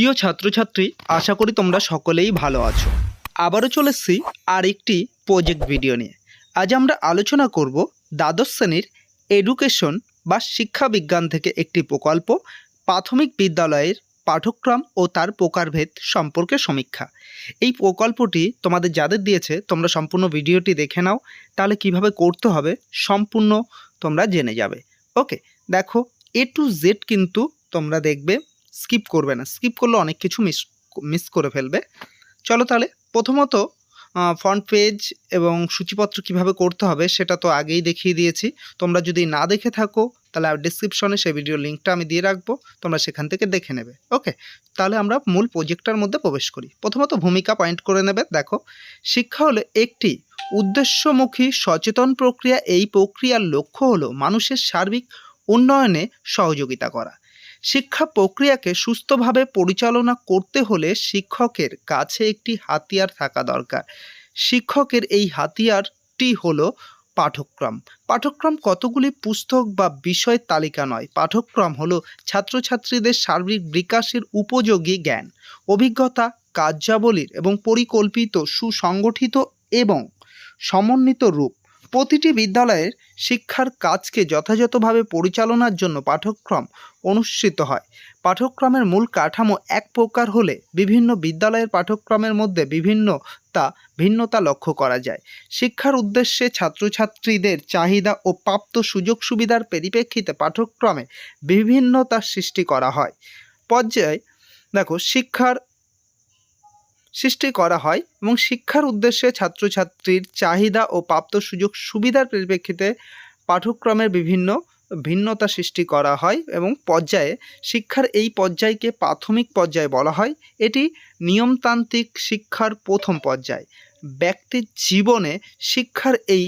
প্রিয় ছাত্রছাত্রী, আশা করি তোমরা সকলেই ভালো আছো। আবারও চলে এসেছি আর একটি প্রজেক্ট ভিডিও নিয়ে। আজ আমরা আলোচনা করব দ্বাদশ শ্রেণির এডুকেশন বা শিক্ষা বিজ্ঞান থেকে একটি প্রকল্প, প্রাথমিক বিদ্যালয়ের পাঠ্যক্রম ও তার প্রকারভেদ সম্পর্কে সমীক্ষা। এই প্রকল্পটি তোমাদের যাদের দিয়েছে, তোমরা সম্পূর্ণ ভিডিওটি দেখে নাও, তাহলে কীভাবে করতে হবে সম্পূর্ণ তোমরা জেনে যাবে। ওকে দেখো এ টু জেড কিন্তু তোমরা দেখবে স্কিপ করবে না। স্কিপ করলে অনেক কিছু মিস মিস করে ফেলবে। চলো তাহলে, প্রথমত ফ্রন্ট পেজ এবং সূচিপত্র কীভাবে করতে হবে সেটা তো আগেই দেখিয়ে দিয়েছি। তোমরা যদি না দেখে থাকো, তাহলে ডিসক্রিপশনে সেই ভিডিও লিঙ্কটা আমি দিয়ে রাখব। তোমরা সেখান থেকে দেখে নেবে। ওকে তাহলে আমরা মূল প্রজেক্টটার মধ্যে প্রবেশ করি। প্রথমত ভূমিকা পয়েন্ট করে নেবে। দেখো, শিক্ষা হলো একটি উদ্দেশ্যমুখী সচেতন প্রক্রিয়া। এই প্রক্রিয়ার লক্ষ্য হলো মানুষের সার্বিক উন্নয়নে সহযোগিতা করা। শিক্ষা প্রক্রিয়াকে সুস্থভাবে পরিচালনা করতে হলে শিক্ষকের কাছে একটি হাতিয়ার থাকা দরকার। শিক্ষকের এই হাতিয়ারটি হলো পাঠ্যক্রম পাঠ্যক্রম কতগুলি পুস্তক বা বিষয় তালিকা নয়। পাঠ্যক্রম হলো ছাত্রছাত্রীদের সার্বিক বিকাশের উপযোগী জ্ঞান, অভিজ্ঞতা, কার্যাবলীর এবং পরিকল্পিত সুসংগঠিত এবং সমন্বিত রূপ। প্রতিটি বিদ্যালয়ের শিক্ষার কাজকে যথাযথভাবে পরিচালনার জন্য পাঠ্যক্রম অনুষ্ঠিত হয়। পাঠ্যক্রমের মূল কাঠামো এক প্রকার হলে বিভিন্ন বিদ্যালয়ের পাঠ্যক্রমের মধ্যে বিভিন্নতা, ভিন্নতা লক্ষ্য করা যায়। শিক্ষার উদ্দেশ্যে ছাত্রছাত্রীদের চাহিদা ও প্রাপ্ত সুযোগ সুবিধার পরিপ্রেক্ষিতে পাঠ্যক্রমে বিভিন্নতা সৃষ্টি করা হয়। পর্যায়ে দেখো, শিক্ষার সৃষ্টি করা হয় এবং শিক্ষার উদ্দেশ্যে ছাত্রছাত্রীর চাহিদা ও প্রাপ্ত সুযোগ সুবিধার পরিপ্রেক্ষিতে পাঠ্যক্রমের বিভিন্ন ভিন্নতা সৃষ্টি করা হয় এবং পর্যায়ে শিক্ষার এই পর্যায়কে প্রাথমিক পর্যায় বলা হয়। এটি নিয়মতান্ত্রিক শিক্ষার প্রথম পর্যায়। ব্যক্তির জীবনে শিক্ষার এই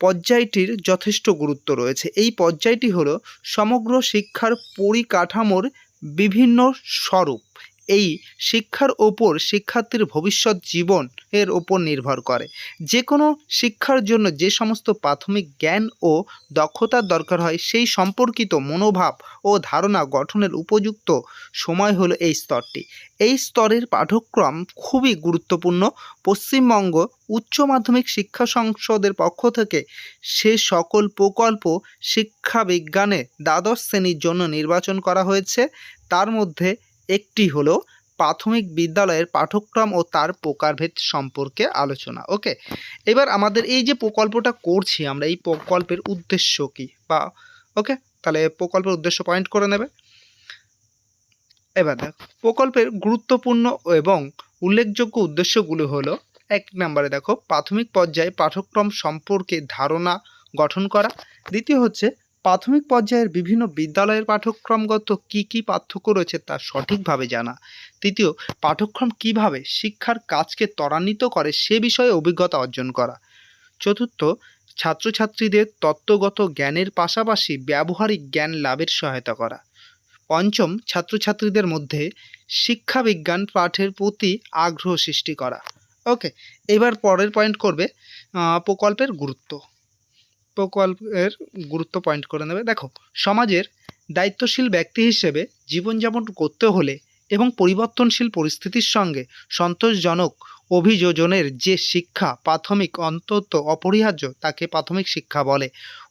পর্যায়টির যথেষ্ট গুরুত্ব রয়েছে। এই পর্যায়টি হলো সমগ্র শিক্ষার পরিকাঠামোর বিভিন্ন স্বরূপ। এই শিক্ষার ওপর শিক্ষার্থীর ভবিষ্যৎ জীবন এর ওপর নির্ভর করে। যে কোনো শিক্ষার জন্য যে সমস্ত প্রাথমিক জ্ঞান ও দক্ষতার দরকার হয়, সেই সম্পর্কিত মনোভাব ও ধারণা গঠনের উপযুক্ত সময় হলো এই স্তরটি। এই স্তরের পাঠ্যক্রম খুবই গুরুত্বপূর্ণ। পশ্চিমবঙ্গ উচ্চ মাধ্যমিক শিক্ষা সংসদের পক্ষ থেকে সে সকল প্রকল্প শিক্ষা বিজ্ঞানে দ্বাদশ শ্রেণির জন্য নির্বাচন করা হয়েছে। তার মধ্যে একটি হলো প্রাথমিক বিদ্যালয়ের পাঠ্যক্রম ও তার প্রকারভেদ সম্পর্কে আলোচনা, ওকে? এবার আমাদের এই যে প্রকল্পটা করছি আমরা, এই প্রকল্পের উদ্দেশ্য কি বা, ওকে? তাহলে প্রকল্পের উদ্দেশ্য পয়েন্ট করে নেবে। এবার দেখো, প্রকল্পের গুরুত্বপূর্ণ এবং উল্লেখযোগ্য উদ্দেশ্যগুলো হলো, এক নম্বরে দেখো, প্রাথমিক পর্যায়ে পাঠ্যক্রম সম্পর্কে ধারণা গঠন করা। দ্বিতীয় হচ্ছে প্রাথমিক পর্যায়ের বিভিন্ন বিদ্যালয়ের পাঠ্যক্রমগত কি কি পার্থক্য রয়েছে তা সঠিকভাবে জানা। তৃতীয়, পাঠ্যক্রম কীভাবে শিক্ষার কাজকে ত্বরান্বিত করে সে বিষয়ে অভিজ্ঞতা অর্জন করা। চতুর্থ, ছাত্রছাত্রীদের তত্ত্বগত জ্ঞানের পাশাপাশি ব্যবহারিক জ্ঞান লাভের সহায়তা করা। পঞ্চম, ছাত্রছাত্রীদের মধ্যে শিক্ষা বিজ্ঞান পাঠের প্রতি আগ্রহ সৃষ্টি করা। ওকে, এবার পরের পয়েন্ট করবে প্রকল্পের গুরুত্ব। প্রকল্পের গুরুত্ব পয়েন্ট করে নেবে। দেখো, সমাজের দায়িত্বশীল ব্যক্তি হিসেবে জীবনযাপন করতে হলে এবং পরিবর্তনশীল পরিস্থিতির সঙ্গে সন্তোষজনক অভিযোজনের যে শিক্ষা প্রাথমিক, অন্তত অপরিহার্য তাকে প্রাথমিক শিক্ষা বলে।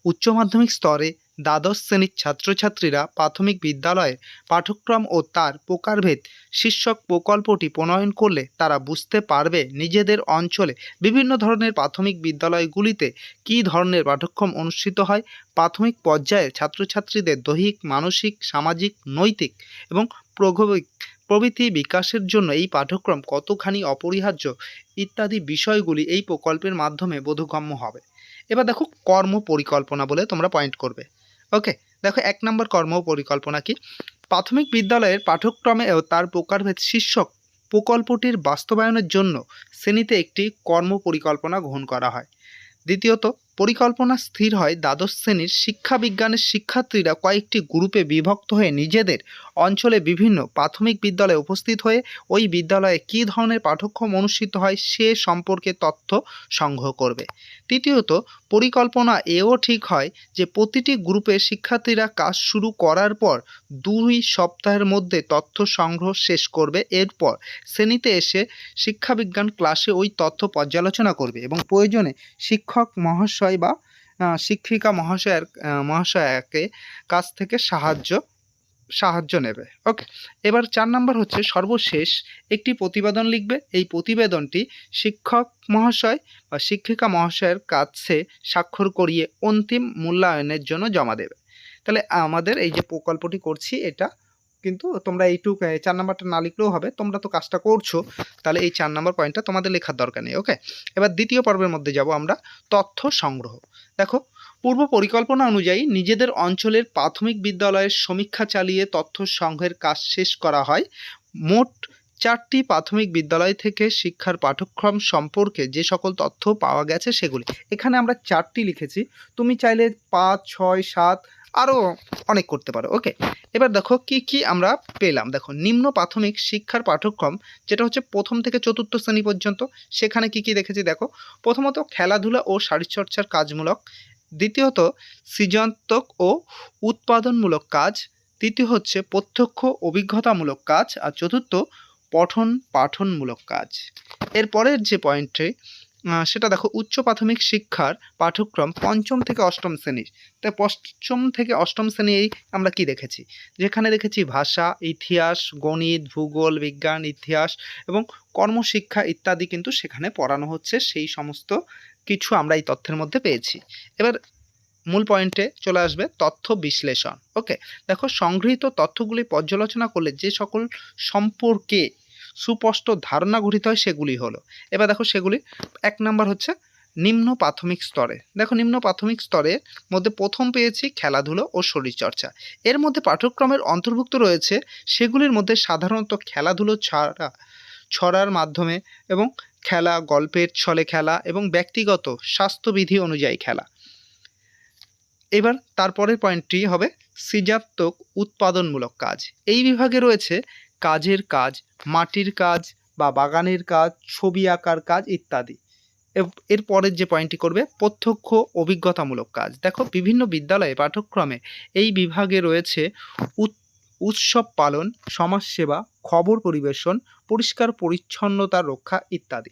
উচ্চ মাধ্যমিক স্তরে দ্বাদশ শ্রেণির ছাত্রছাত্রীরা প্রাথমিক বিদ্যালয়ে পাঠ্যক্রম ও তার প্রকারভেদ শীর্ষক প্রকল্পটি প্রণয়ন করলে তারা বুঝতে পারবে নিজেদের অঞ্চলে বিভিন্ন ধরনের প্রাথমিক বিদ্যালয়গুলিতে কী ধরনের পাঠ্যক্রম অনুষ্ঠিত হয়, প্রাথমিক পর্যায়ে ছাত্রছাত্রীদের দৈহিক, মানসিক, সামাজিক, নৈতিক এবং প্রগবিক প্রভৃতি বিকাশের জন্য এই পাঠ্যক্রম কতখানি অপরিহার্য ইত্যাদি বিষয়গুলি এই প্রকল্পের মাধ্যমে বোধগম্য হবে। এবার দেখো কর্ম পরিকল্পনা বলে তোমরা পয়েন্ট করবে। ওকে দেখো এক নম্বর কর্ম পরিকল্পনা কি? প্রাথমিক বিদ্যালয়ের পাঠ্যক্রমে ও তার প্রকারভেদ শীর্ষক প্রকল্পটির বাস্তবায়নের জন্য শ্রেণীতে একটি কর্ম পরিকল্পনা গ্রহণ করা হয়। দ্বিতীয়ত পরিকল্পনা স্থির হয় দ্বাদশ শ্রেণির শিক্ষা বিজ্ঞানের শিক্ষার্থীরা কয়েকটি গ্রুপে বিভক্ত হয়ে নিজেদের অঞ্চলে বিভিন্ন প্রাথমিক বিদ্যালয়ে উপস্থিত হয়ে ওই বিদ্যালয়ে কী ধরনের পাঠ্যক্রম অনুষ্ঠিত হয় সে সম্পর্কে তথ্য সংগ্রহ করবে। তৃতীয়ত, পরিকল্পনা এও ঠিক হয় যে প্রতিটি গ্রুপে শিক্ষার্থীরা কাজ শুরু করার পর দুই সপ্তাহের মধ্যে তথ্য সংগ্রহ শেষ করবে। এরপর শ্রেণীতে এসে শিক্ষাবিজ্ঞান ক্লাসে ওই তথ্য পর্যালোচনা করবে এবং প্রয়োজনে শিক্ষক মহাশয় বা শিক্ষিকা মহাশয়ের মহাশয়াকে কাছ থেকে সাহায্য সাহায্য নেবে। ওকে এবার চার নম্বর হচ্ছে সর্বশেষ একটি প্রতিবেদন লিখবে। এই প্রতিবেদনটি শিক্ষক মহাশয় বা শিক্ষিকা মহাশয়ের কাছে স্বাক্ষর করিয়ে অন্তিম মূল্যায়নের জন্য জমা দেবে। তাহলে আমাদের এই যে প্রকল্পটি করছি, এটা কিন্তু তোমরা এইটুক চার নাম্বারটা না লিখলেও হবে। তোমরা তো কাজটা করছ। তাহলে এই চার নাম্বার পয়েন্টটা তোমাদের লেখার দরকার নেই ওকে এবার দ্বিতীয় পর্বের মধ্যে যাব আমরা, তথ্য সংগ্রহ। দেখো, পূর্ব পরিকল্পনা অনুযায়ী নিজেদের অঞ্চলের প্রাথমিক বিদ্যালয়ের সমীক্ষা চালিয়ে তথ্য সংগ্রহের কাজ শেষ করা হয়। মোট চারটি প্রাথমিক বিদ্যালয় থেকে শিক্ষার পাঠ্যক্রম সম্পর্কে যে সকল তথ্য পাওয়া গেছে সেগুলি। এখানে আমরা চারটি লিখেছি। তুমি চাইলে পাঁচ, ছয়, সাত আরও অনেক করতে পারো। ওকে এবার দেখো কি কি আমরা পেলাম? দেখো, নিম্ন প্রাথমিক শিক্ষার পাঠ্যক্রম, যেটা হচ্ছে প্রথম থেকে চতুর্থ শ্রেণি পর্যন্ত, সেখানে কি কি দেখেছি? দেখো, প্রথমত খেলাধুলা ও শারীরচর্চার কাজমূলক, দ্বিতীয়ত সৃজনাত্মক ও উৎপাদনমূলক কাজ, তৃতীয় হচ্ছে প্রত্যক্ষ অভিজ্ঞতামূলক কাজ, আর চতুর্থ পঠন পাঠনমূলক কাজ। এরপরের যে পয়েন্টে সেটা দেখো, উচ্চ প্রাথমিক শিক্ষার পাঠ্যক্রম পঞ্চম থেকে অষ্টম শ্রেণির তাই পঞ্চম থেকে অষ্টম শ্রেণি আমরা কি দেখেছি? যেখানে দেখেছি ভাষা, ইতিহাস, গণিত, ভূগোল, বিজ্ঞান, ইতিহাস এবং কর্মশিক্ষা ইত্যাদি কিন্তু সেখানে পড়ানো হচ্ছে। সেই সমস্ত কিছু আমরা এই তথ্যের মধ্যে পেয়েছি। এবার মূল পয়েন্টে চলে আসবে তথ্য বিশ্লেষণ। ওকে? দেখো, সংগৃহীত তথ্যগুলি পর্যালোচনা করলে যে সকল সম্পর্কে সুস্পষ্ট ধারণা গঠিত হয় সেগুলি হলো। এবার দেখো সেগুলি, এক নাম্বার হচ্ছে নিম্ন প্রাথমিক স্তরে। দেখো নিম্ন প্রাথমিক স্তরের মধ্যে প্রথম পেয়েছি খেলাধুলো ও শরীরচর্চা। এর মধ্যে পাঠ্যক্রমের অন্তর্ভুক্ত রয়েছে সেগুলির মধ্যে সাধারণত খেলাধুলো ছাড়া, ছড়ার মাধ্যমে এবং খেলা, গল্পের ছলে খেলা এবং ব্যক্তিগত স্বাস্থ্যবিধি অনুযায়ী খেলা। এবার তারপরের পয়েন্টটি হবে সৃজাত্মক উৎপাদনমূলক কাজ। এই বিভাগে রয়েছে কাজের কাজ, মাটির কাজ বা বাগানের কাজ, ছবি আঁকার কাজ ইত্যাদি। এর- পরের যে পয়েন্টটি করবে, প্রত্যক্ষ অভিজ্ঞতামূলক কাজ। দেখো, বিভিন্ন বিদ্যালয়ে পাঠ্যক্রমে এই বিভাগে রয়েছে উৎ- উৎসব পালন, সমাজসেবা, খবর পরিবেশন, পরিষ্কার পরিচ্ছন্নতা রক্ষা ইত্যাদি।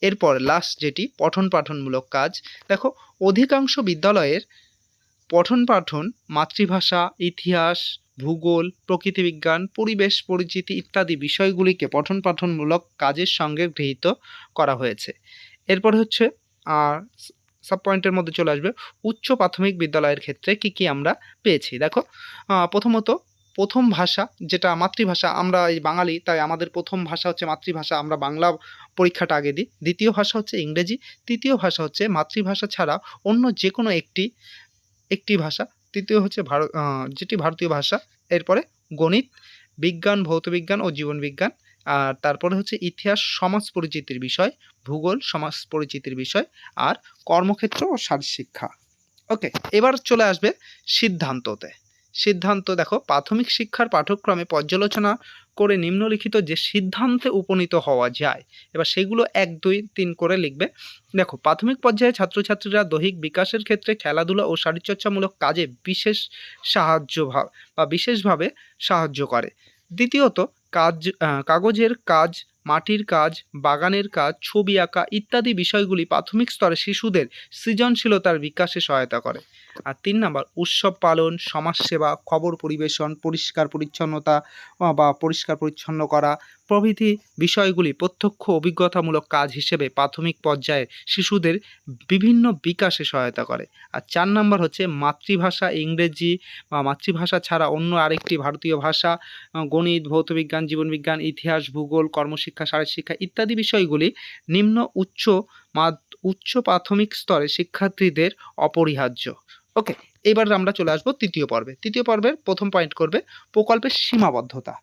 এরপর লাস্ট যেটি, পঠন পাঠনমূলক কাজ। দেখো, অধিকাংশ বিদ্যালয়ের পঠন পাঠন মাতৃভাষা, ইতিহাস ভূগোল প্রকৃতিবিজ্ঞান পরিবেশ, পরিচিতি ইত্যাদি বিষয়গুলিকে পঠন পাঠনমূলক কাজের সঙ্গে গৃহীত করা হয়েছে। এরপর হচ্ছে, আর সাব পয়েন্টের মধ্যে চলে আসবে, উচ্চ প্রাথমিক বিদ্যালয়ের ক্ষেত্রে কি কি আমরা পেয়েছি। দেখো প্রথমত প্রথম ভাষা যেটা মাতৃভাষা, আমরা এই বাঙালি, তাই আমাদের প্রথম ভাষা হচ্ছে মাতৃভাষা, আমরা বাংলা পরীক্ষাটা আগে দিই। দ্বিতীয় ভাষা হচ্ছে ইংরেজি, তৃতীয় ভাষা হচ্ছে মাতৃভাষা ছাড়া অন্য যে কোনো একটি একটি ভাষা তৃতীয় হচ্ছে ভারত যেটি ভারতীয় ভাষা, এরপরে গণিত, বিজ্ঞান, ভৌতবিজ্ঞান ও জীবনবিজ্ঞান, আর তারপরে হচ্ছে ইতিহাস সমাজ পরিচিতির বিষয়, ভূগোল সমাজ পরিচিতির বিষয়, আর কর্মক্ষেত্র ও শিক্ষা ওকে, এবার চলে আসবে সিদ্ধান্ততে। সিদ্ধান্ত দেখো, প্রাথমিক শিক্ষার পাঠ্যক্রমে পর্যালোচনা করে নিম্নলিখিত যে সিদ্ধান্তে উপনীত হওয়া যায়, এবার সেগুলো এক, দুই, তিন করে লিখবে। দেখো, প্রাথমিক পর্যায়ে ছাত্রছাত্রীরা দৈহিক বিকাশের ক্ষেত্রে খেলাধুলা ও শারীরচর্চামূলক কাজে বিশেষ সাহায্য বা বিশেষভাবে সাহায্য করে। দ্বিতীয়ত, কাজ কাগজের কাজ মাটির কাজ, বাগানের কাজ, ছবি আঁকা ইত্যাদি বিষয়গুলি প্রাথমিক স্তরে শিশুদের সৃজনশীলতার বিকাশে সহায়তা করে। আর তিন নাম্বার, উৎসব পালন, সমাজসেবা, খবর পরিবেশন, পরিষ্কার পরিচ্ছন্নতা বা পরিষ্কার পরিচ্ছন্ন করা প্রভৃতি বিষয়গুলি প্রত্যক্ষ অভিজ্ঞতামূলক কাজ হিসেবে প্রাথমিক পর্যায়ে শিশুদের বিভিন্ন বিকাশে সহায়তা করে। আর চার নাম্বার হচ্ছে মাতৃভাষা, ইংরেজি, বা মাতৃভাষা ছাড়া অন্য আরেকটি ভারতীয় ভাষা গণিত ভৌতবিজ্ঞান জীবনবিজ্ঞান ইতিহাস, ভূগোল, কর্মশিক্ষা শারীরশিক্ষা ইত্যাদি বিষয়গুলি নিম্ন উচ্চ উচ্চ প্রাথমিক স্তরে শিক্ষার্থীদের অপরিহার্য। ওকে, এবার আমরা চলে আসব তৃতীয় পর্বে। তৃতীয় পর্বের প্রথম পয়েন্ট করবে প্রকল্পের সীমাবদ্ধতা।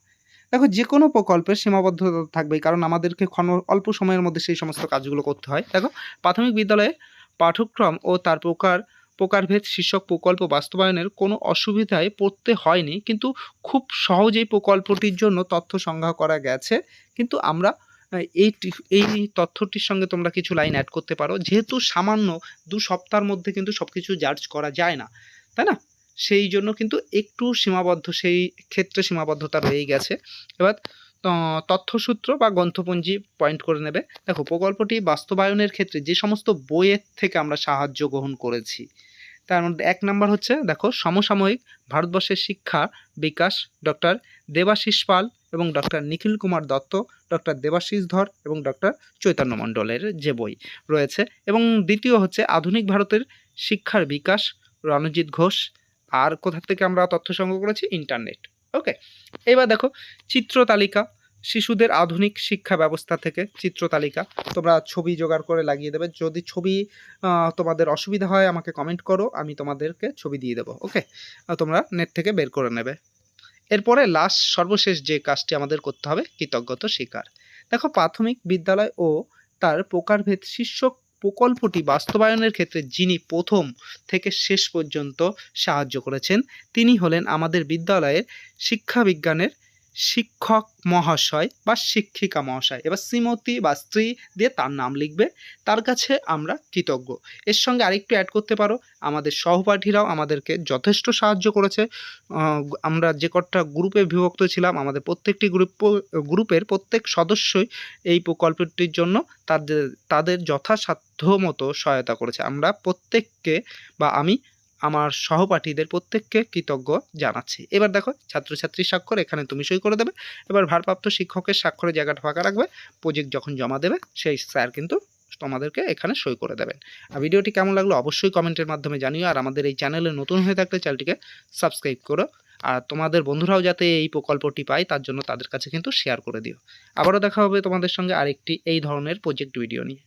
দেখো যে কোনো প্রকল্পের সীমাবদ্ধতা থাকবেই, কারণ আমাদেরকে ক্ষণ, অল্প সময়ের মধ্যে সেই সমস্ত কাজগুলো করতে হয়। দেখো, প্রাথমিক বিদ্যালয়ে পাঠ্যক্রম ও তার প্রকার প্রকারভেদ শীর্ষক প্রকল্প বাস্তবায়নের কোনো অসুবিধায় পড়তে হয়নি, কিন্তু খুব সহজেই প্রকল্পটির জন্য তথ্য সংগ্রহ করা গেছে। কিন্তু আমরা, এই এই তথ্যটির সঙ্গে তোমরা কিছু লাইন অ্যাড করতে পারো। যেহেতু সামান্য দু সপ্তাহের মধ্যে কিন্তু সব কিছু জার্জ করা যায় না, তাই না? সেই জন্য কিন্তু একটু সীমাবদ্ধ, সেই ক্ষেত্রে সীমাবদ্ধতা রয়েই গেছে। এবার তথ্যসূত্র বা গ্রন্থপঞ্জি পয়েন্ট করে নেবে। দেখো, প্রকল্পটি বাস্তবায়নের ক্ষেত্রে যে সমস্ত বইয়ের থেকে আমরা সাহায্য গ্রহণ করেছি তার মধ্যে এক নাম্বার হচ্ছে, দেখো, সমসাময়িক ভারতবর্ষের শিক্ষা বিকাশ, ডক্টর দেবাশিস পাল এবং ডক্টর নিখিল কুমার দত্ত, ডক্টর দেবাশিস ধর এবং ডক্টর চৈতন্য মণ্ডলের যে বই রয়েছে। এবং দ্বিতীয় হচ্ছে, আধুনিক ভারতের শিক্ষার বিকাশ, রণজিৎ ঘোষ, আর কোথা থেকে আমরা তথ্য সংগ্রহ করেছি? ইন্টারনেট। ওকে, এবার দেখো, চিত্র তালিকা। শিশুদের আধুনিক শিক্ষা ব্যবস্থা থেকে চিত্র তালিকা। তোমরা ছবি জোগাড় করে লাগিয়ে দেবে। যদি ছবি তোমাদের অসুবিধা হয়, আমাকে কমেন্ট করো। আমি তোমাদেরকে ছবি দিয়ে দেবো ওকে তোমরা নেট থেকে বের করে নেবে। এরপরে লাস্ট সর্বশেষ যে কাজটি আমাদের করতে হবে, কৃতজ্ঞতা স্বীকার। দেখো, প্রাথমিক বিদ্যালয় ও তার প্রকারভেদ শীর্ষক প্রকল্পটি বাস্তবায়নের ক্ষেত্রে যিনি প্রথম থেকে শেষ পর্যন্ত সাহায্য করেছেন, তিনি হলেন আমাদের বিদ্যালয়ের শিক্ষা বিজ্ঞানের শিক্ষক মহাশয় বা শিক্ষিকা মহাশয়। এবার শ্রীমতী বা স্ত্রী দিয়ে তার নাম লিখবে। তার কাছে আমরা কৃতজ্ঞ। এর সঙ্গে আরেকটু অ্যাড করতে পারো। আমাদের সহপাঠীরাও আমাদেরকে যথেষ্ট সাহায্য করেছে। আমরা যে কটা গ্রুপে বিভক্ত ছিলাম, আমাদের প্রত্যেকটি গ্রুপ গ্রুপের প্রত্যেক সদস্যই এই প্রকল্পটির জন্য তাদের তাদের যথাসাধ্য মতো সহায়তা করেছে। আমরা প্রত্যেককে বা আমি আমার সহপাঠীদের প্রত্যেককে কৃতজ্ঞ জানাচ্ছি। এবার দেখো, ছাত্রছাত্রীর স্বাক্ষর, এখানে তুমি সই করে দেবে। এবার ভারপ্রাপ্ত শিক্ষকের স্বাক্ষরের জায়গাটা ফাঁকা রাখবে। প্রজেক্ট যখন জমা দেবে, সেই স্যার কিন্তু তোমাদেরকে এখানে সই করে দেবেন। আর ভিডিওটি কেমন লাগল অবশ্যই কমেন্টের মাধ্যমে জানিও। আর আমাদের এই চ্যানেলে নতুন হয়ে থাকলে চ্যানেলটিকে সাবস্ক্রাইব করো। আর তোমাদের বন্ধুরাও যাতে এই প্রকল্পটি পায়, তার জন্য তাদের কাছে কিন্তু শেয়ার করে দিও। আবারও দেখা হবে তোমাদের সঙ্গে আরেকটি এই ধরনের প্রজেক্ট ভিডিও নিয়ে।